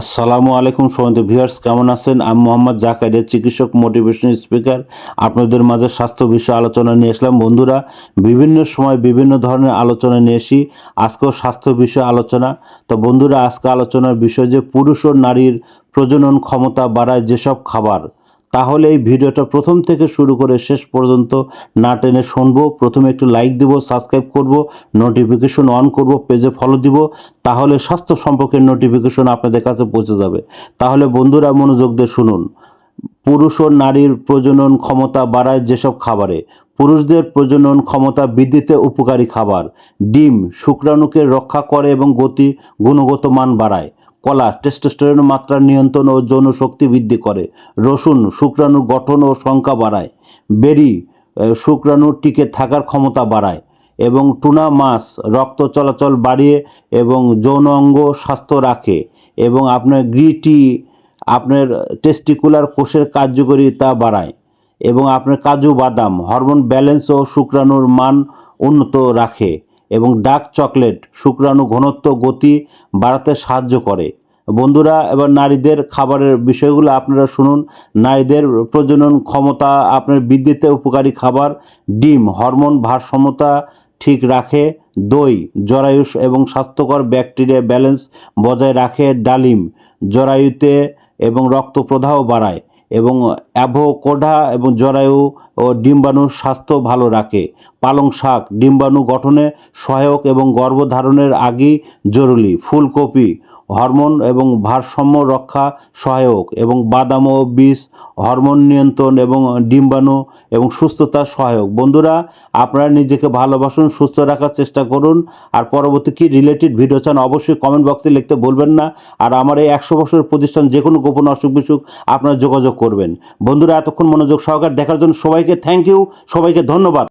আসসালামু আলাইকুম সমন্ত ভিউয়ার্স, কেমন আছেন? আমি মোহাম্মদ জাকারিয়া, চিকিৎসক মোটিভেশন স্পিকার আপনাদের মাঝে স্বাস্থ্য বিষয়ে আলোচনা নিয়ে আসলাম। বন্ধুরা, বিভিন্ন সময় বিভিন্ন ধরনের আলোচনা নিয়ে এসি আজকেও স্বাস্থ্য বিষয়ে আলোচনা। তো বন্ধুরা, আজকে আলোচনার বিষয় যে পুরুষ ও নারীর প্রজনন ক্ষমতা বাড়ায় যেসব খাবার। তাহলে এই ভিডিওটা প্রথম থেকে শুরু করে শেষ পর্যন্ত না টেনে শুনব। প্রথমে একটু লাইক দিব সাবস্ক্রাইব করব নোটিফিকেশন অন করব পেজে ফলো দিব, তাহলে স্বাস্থ্য সম্পর্কে নোটিফিকেশন আপনাদের কাছে পৌঁছে যাবে। তাহলে বন্ধুরা মনোযোগ দিয়ে শুনুন। পুরুষ ও নারীর প্রজনন ক্ষমতা বাড়ায় যেসব খাবারে। পুরুষদের প্রজনন ক্ষমতা বৃদ্ধিতে উপকারী খাবার। ডিম শুক্রাণুকে রক্ষা করে এবং গতি, গুণগত মান বাড়ায়। কলা টেস্টোস্টেরনের মাত্রা নিয়ন্ত্রণ ও যৌন শক্তি বৃদ্ধি করে। রসুন শুক্রাণুর গঠন ও সংখ্যা বাড়ায়। বেরি আহ, শুক্রাণুর টিকে থাকার ক্ষমতা বাড়ায় এবং টুনা মাছ রক্ত চলাচল বাড়িয়ে এবং যৌন অঙ্গ স্বাস্থ্য রাখে এবং আপনার গ্রিটি আপনার টেস্টিকুলার কোষের কার্যকারিতা বাড়ায় এবং আপনার কাজু বাদাম হরমোন ব্যালেন্স ও শুক্রাণুর মান উন্নত রাখে। এবং ডার্ক চকলেট, শুক্রাণু ঘনত্ব, গতি বাড়াতে সাহায্য করে। বন্ধুরা, এবার নারীদের খাবারের বিষয়গুলো আপনারা শুনুন। নারীদের প্রজনন ক্ষমতা, আপনার বৃদ্ধিতে উপকারী খাবার, ডিম, হরমোন ভারসাম্যতা ঠিক রাখে, দই জরায়ু এবং স্বাস্থ্যকর ব্যাকটেরিয়া ব্যালেন্স বজায় রাখে, ডালিম, জরায়ুতে এবং রক্ত প্রদাহ বাড়ায়। এবং অ্যাভোকোডা এবং জরায়ু ও ডিম্বাণুর স্বাস্থ্য ভালো রাখে। পালং শাক, ডিম্বাণু গঠনে সহায়ক এবং গর্ভধারণের আগেই জরুরি। ফুলকপি হরমোন এবং ভারসাম্য রক্ষা সহায়ক এবং বাদাম ও বীজ হরমোন নিয়ন্ত্রণ এবং ডিম্বাণু এবং সুস্থতার সহায়ক। বন্ধুরা, আপনারা নিজেকে ভালোবাসুন, সুস্থ রাখার চেষ্টা করুন। আর পরবর্তী কি রিলেটেড ভিডিও চান অবশ্যই কমেন্ট বক্সে লিখতে বলবেন না। আর আমার এই একশো বছরের প্রতিষ্ঠান যে কোনো গোপন অসুখ বিসুখ আপনারা যোগাযোগ করবেন। বন্ধুরা, এতক্ষণ মনোযোগ সহকার দেখার জন্য সবাইকে থ্যাংক ইউ সবাইকে ধন্যবাদ।